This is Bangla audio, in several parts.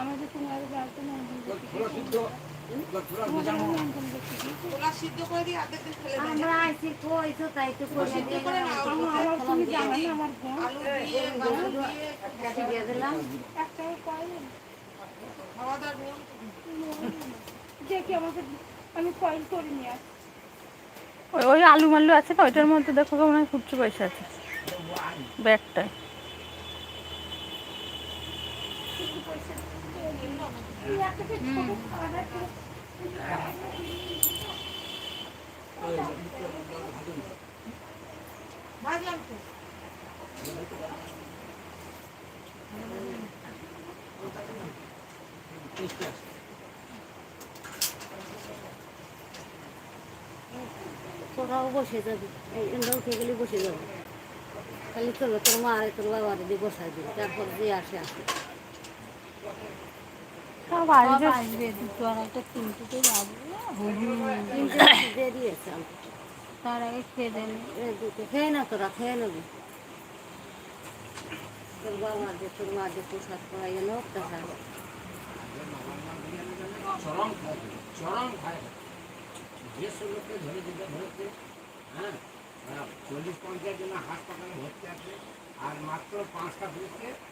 আমাদের তোমার বাড়িতে আমরা কইছো তাই তো করে আমার দিলাম। খাওয়া দেখি আমি কয়েল ওই ওই আলু মাল্লু আছে না ওইটার মধ্যে দেখো কেমন খুচরো পয়সা আছে। ব্যাগটায়। ভাজলাম তো তোরাও বসে যাবি। এন্ডা উঠে গেলে বসে যাবি। খালি চলো, তোর মা আর তোর বাবার দিয়ে বসাই দিবি। তারপর যে আসে আসে। সব আসবে আসবে দুটো আর একটা তিনটে যাব তিনটে দেরি আছে আমার। তার আগে খেয়ে দেন খেয়ে না তোরা খেয়ে নেবি তোর বাবা তোর মা প্রসাদ চরম চরম খায় যে লোককে ধরে দিতে ধরছে হ্যাঁ চল্লিশ পঞ্চাশ জন হাসপাতালে ভর্তি আছে আর মাত্র পাঁচটা পুলিশকে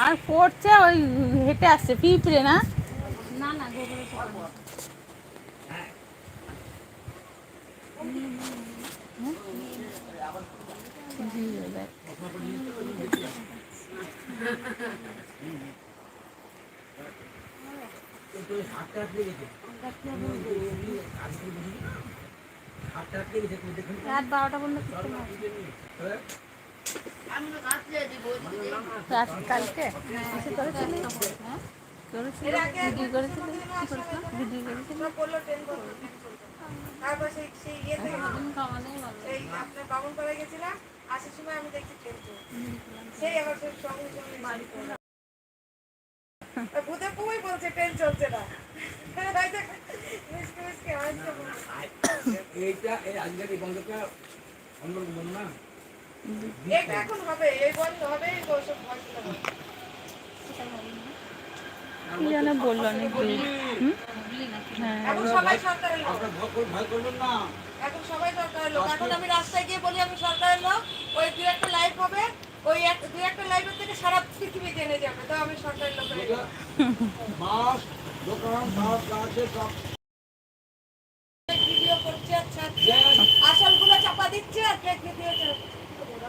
আর পড়ছে ওই হেঁটে আসছে পিঁপড়ে না? না না রাত বারোটা পর্যন্ত সেই সেই সঙ্গে সঙ্গে বাড়ি বলছে ট্রেন চলছে না এইটা, এই আজকের এই বন্ধটা অন্যরকম না? কি যেন বলল অনেক হ্যাঁ। এখন সবাই সরকারের লোক। এখন আমি রাস্তায় গিয়ে বলি আমি সরকারের লোক ওই দু একটা লাইভ হবে ওই এক দু একটা লাইভের থেকে সারা পৃথিবী জেনে যাবে তো আমি সরকারের লোক হয়ে গেলাম। মাছ দোকান সব আছে সব ভিডিও করছে আর ছাড়ছে আসলগুলো চাপা দিচ্ছে আর ফেক ভিডিও ওটাই ভিডিওটা নেবে আমরা দিয়ে গিয়া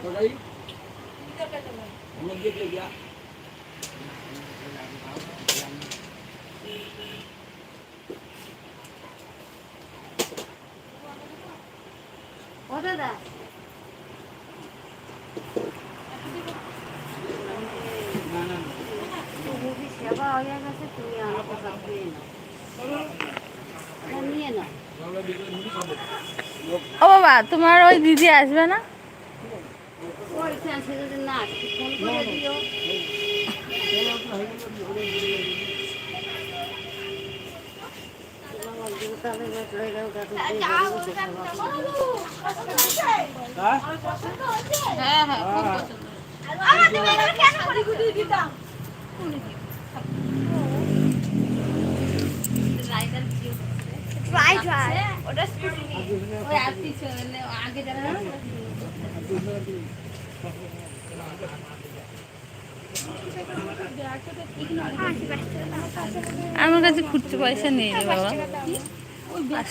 ও দাদা। সেবা হয়ে গেছে তুমি খেয়ে নাও। নিয়ে খাব। ও বাবা তোমার ওই দিদি আসবে না? ওই চান্সে যদি না আসে, ফোন করে দিও। হ্যাঁ হ্যাঁ ট্রাই ট্রাই ওটা ওই আর পিছনে আগে যারা আমার কাছে খুচরো পয়সা নেই রে বাবা। পঞ্চাশ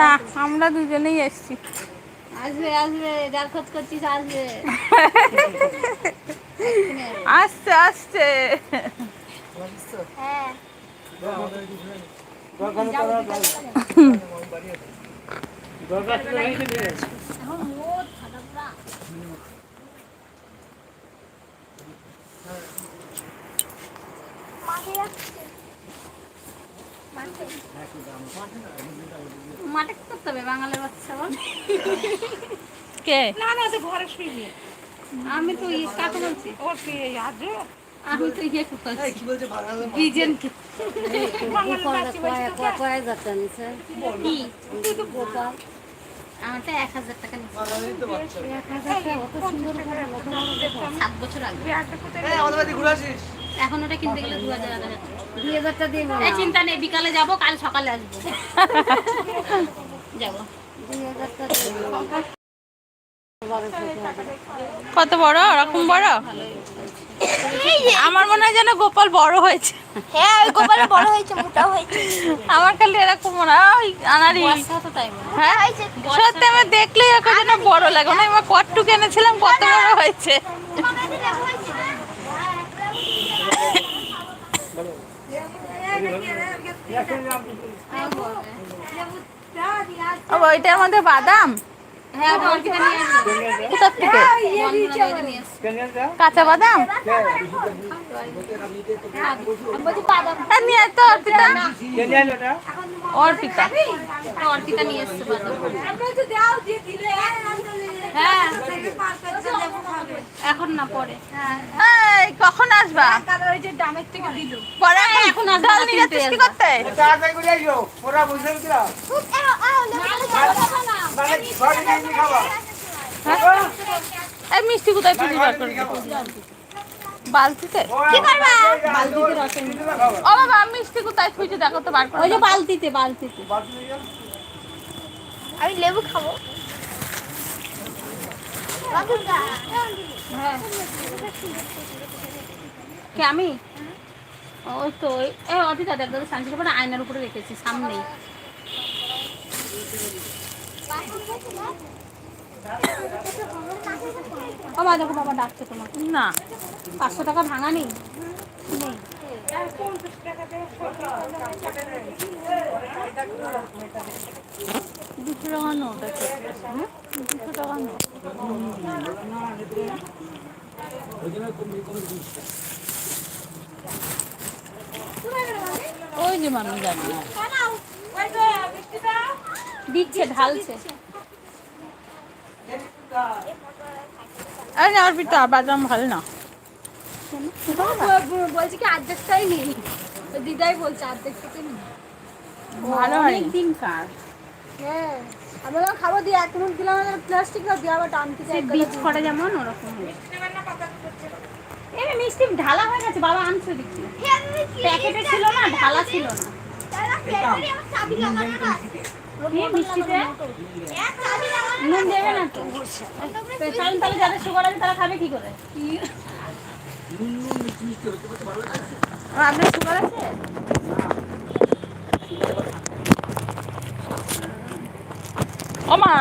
না আমরা দুজনেই এসছি। আসবে আসবে যার খোঁজ করছিস আসবে। আসছে আসছে। মাঠে কি করতে হবে? বাঙালির বাচ্চা বল। কে? না না সে ঘরে শুইনি আমি তো ইয়ে কাকে বলছি? ও কে আজ আমি তো ইয়ে করতে কি বলছে বাঙালি বিজেন কি কয়েক হাজার নিছে? গোপাল আমারটা এক হাজার টাকা এক হাজার সাত বছর আগে। এখন ওটা কিনতে গেলে দু হাজার চিন্তা নেই বিকালে যাব কাল সকালে আসব। যাব। কত বড়? ওরকম বড়? আমার মনে হয় যেন গোপাল বড় হয়েছে। হ্যাঁ ওই গোপাল বড় হয়েছে মোটা হয়েছে। আমার খালি এরকম মনে হয় আনারি বলে। হ্যাঁ? সত্যি আমি দেখলেই এখন যেন বড় লাগে। মানে আমার কটটু কিনেছিলাম কত বড় হয়েছে। ও, ওইটার মধ্যে বাদাম? হ্যাঁ আসব। কাঁচা বাদাম? হ্যাঁ নিয়ে তো অর্পিতা। অর্পিতা। অর্পিতা নিয়ে এসছে বাদাম। হ্যাঁ এখন না পরে। এই কখন আসবা? ওই যে ডামের থেকে দিল। পরে এখন ডাল নিয়ে যাচ্ছিস কি করতে? করে ওরা কি মানে এই মিষ্টি কোথায় তুই বার করবি বালতিতে? কি করবা? বালতিতে রসে খাবা ও বাবা মিষ্টি কোথায়? তুই দেখো তো বার করে ওই যে বালতিতে বালতিতে। আমি লেবু খাব। কে আমি? ওই তো ওই এ অর্পিতা দেখ দাদা সানসের পরে আয়নার উপরে রেখেছি সামনেই। মা দেখো বাবা ডাকছে তোমাকে। না। পাঁচশো টাকা ভাঙা নেই। নেই দুশো টাকা নোট আছে? দুশো টাকা নোট ওই যে মানুষ যাবে দিচ্ছে ঢালছে। আরে অর্পিতা বাদাম ভালো না। বলছি কি অর্ধেকটাই নেই। দিদাই বলছে অর্ধেকটাই নেই। ভালো হয় দিন কার। হ্যাঁ। আমি যখন খাব দিয়ে এক মিনিট দিলাম প্লাস্টিক দিয়ে আবার টান থেকে সেই বীজ করে যেমন ওরকম এই মিষ্টি ঢালা হয়ে গেছে বাবা আনছে দেখছি। প্যাকেটে ছিল না ঢালা ছিল না। এই নুন দেবে না তো। কারণ তাহলে যাদের সুগার আছে তারা খাবে কি করে? আপনার সুগার আছে? ও মা।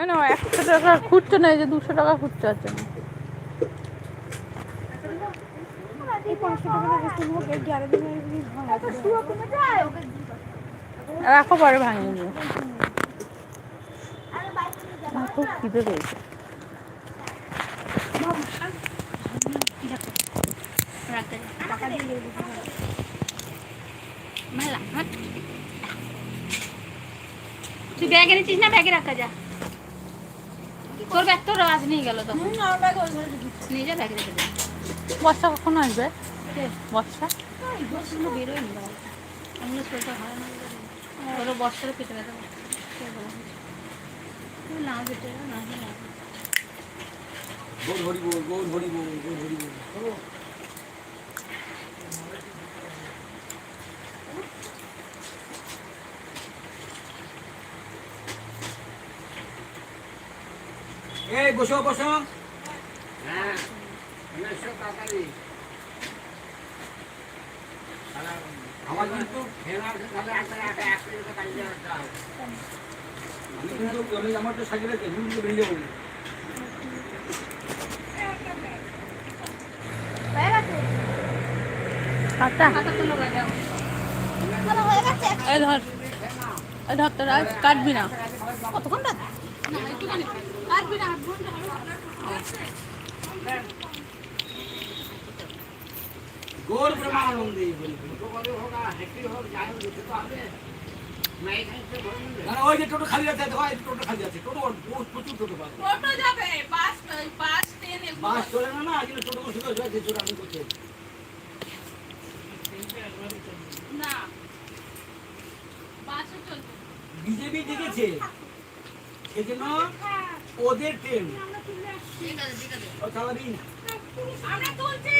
এই একশো টাকা খুঁজছো না এই যে দুশো টাকা খুঁজছো আছে রাখো পরে ভাঙিয়ে দিও খুব খিদে পেয়েছে। মেলা। তুই ব্যাগ এনেছিস না ব্যাগে রাখা যা। তোর ব্যাগ তোর আজ নিয়ে গেল তখন। নিয়ে যা ব্যাগে রেখে দে। বর্ষা কখন আসবে? বর্ষা? বসগুলো বেরোয়নি ভালো না। ওরও বর্ষারও পেটে ব্যথা না পেটে না না গোল হরি বল গোল হরি বল হরি বল এই বসো বসো হ্যাঁ আমার কিন্তু আমি কিন্তু আমি আমার তো সাইকেল কিন্তু বেরিয়ে যাব কাটা খাতা তুলো গা যাও হয়ে গেছে এই ধর ধর তোরা কাটবি না কতক্ষণ না ওই যে টোটো খালি টোটো খালি টোটো প্রচুর টোটো টোটো যাবে বাস বাস ট্রেন বাস চলে আজকে টোটো শুধু ছোট আমি করতে বাসও বিজেপি জিতেছে সেজন্য ওদের ট্রেন ও চালাবি আমরা তুলছি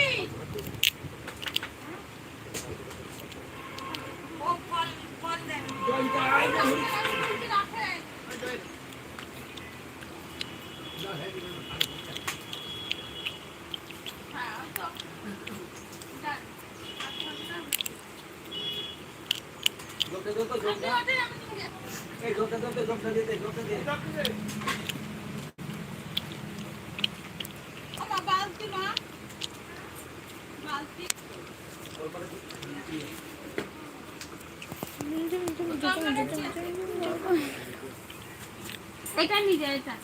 যোগটা দে তো যোগটা এই যোগটা দে তো যোগটা দে দে যোগটা দে আমার বালতি মা বালতি এটা নিয়ে যা এটা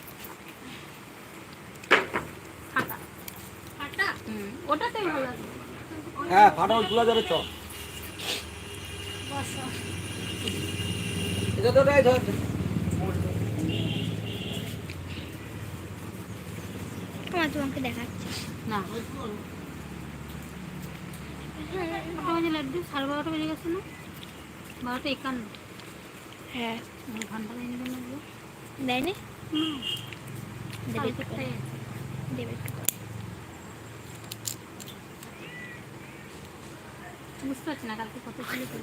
ওটাতেই ভালো লাগে। হ্যাঁ ফাটাও তুলা যাবে এটা তো এই ধর। তোমাকে দেখাচ্ছি। না। কটা বাজে লাড্ডু সাড়ে বারোটা বেজে গেছে না? বারোটা একান্ন। হ্যাঁ। ঘণ্টা দেয়নি কেন দেয়নি? দেবে বুঝতে পারছি না কালকে কত ছিল তো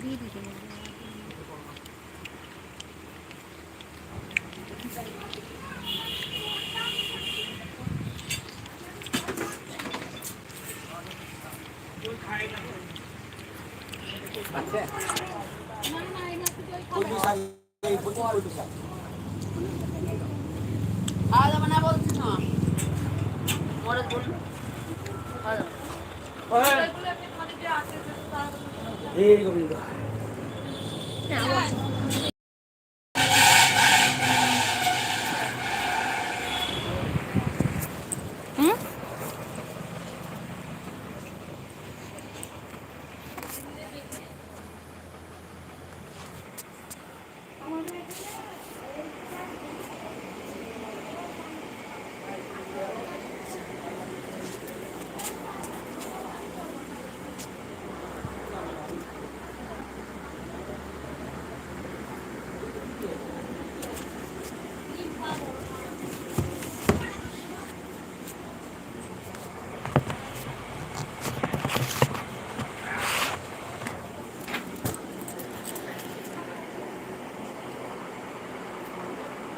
দিয়ে দিতে কোন দিশায় এই কোন কোন দিশায় খাওয়া দাওয়া না বলছি না মরে বলুন এই গোবিন্দ